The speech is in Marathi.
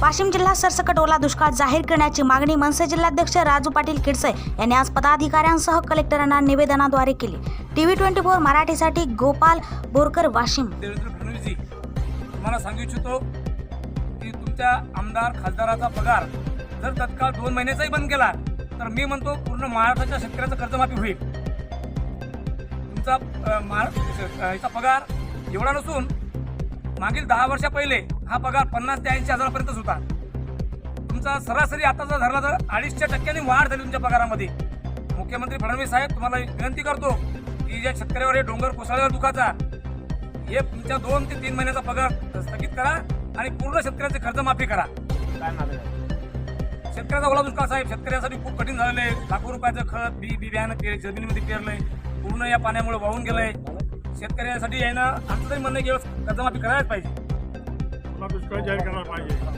वाशिम जिल्हा सरसकट ओला दुष्काळ जाहीर करण्याची मागणी मनसे जिल्हाध्यक्ष राजू पाटील खिडसे यांनी आज पदाधिकाऱ्यांसह कलेक्टरांना निवेदनाद्वारे केली. टीव्ही ट्वेंटी फोर मराठीसाठी गोपाल बोरकर वाशिम. तुम्हाला सांगू इच्छितो की तुमच्या आमदार खासदाराचा पगार जर तत्काळ दोन महिन्याचाही बंद केला तर मी म्हणतो पूर्ण महाराष्ट्राच्या शेतकऱ्याचं कर्जमाफी होईल. तुमचा याचा पगार एवढा नसून मागील दहा वर्षा पहिले हा पगार पन्नास ते ऐंशी हजारापर्यंतच होता. तुमचा सरासरी आताचा धरला तर अडीचशे टक्क्यांनी वाढ झाली तुमच्या पगारामध्ये. मुख्यमंत्री फडणवीस साहेब तुम्हाला विनंती करतो की ज्या शेतकऱ्यावर हे डोंगर कोसळल्यावर दुखाचा हे तुमच्या दोन ते तीन महिन्याचा पगार स्थगित करा आणि पूर्ण शेतकऱ्याचे कर्जमाफी करा. शेतकऱ्याचा ओला दुष्काळ साहेब शेतकऱ्यासाठी खूप कठीण झालेलं आहे. लाखो रुपयाचं खत बी बी बियाणं पेर जमिनीमध्ये पेरलंय. पूर्ण या पाण्यामुळे वाहून गेलंय. शेतकऱ्यांसाठी आहे ना आमचं तरी म्हणणं की कर्जमाफी करायलाच पाहिजे. दुष्काळ जाहीर करायला पाहिजे.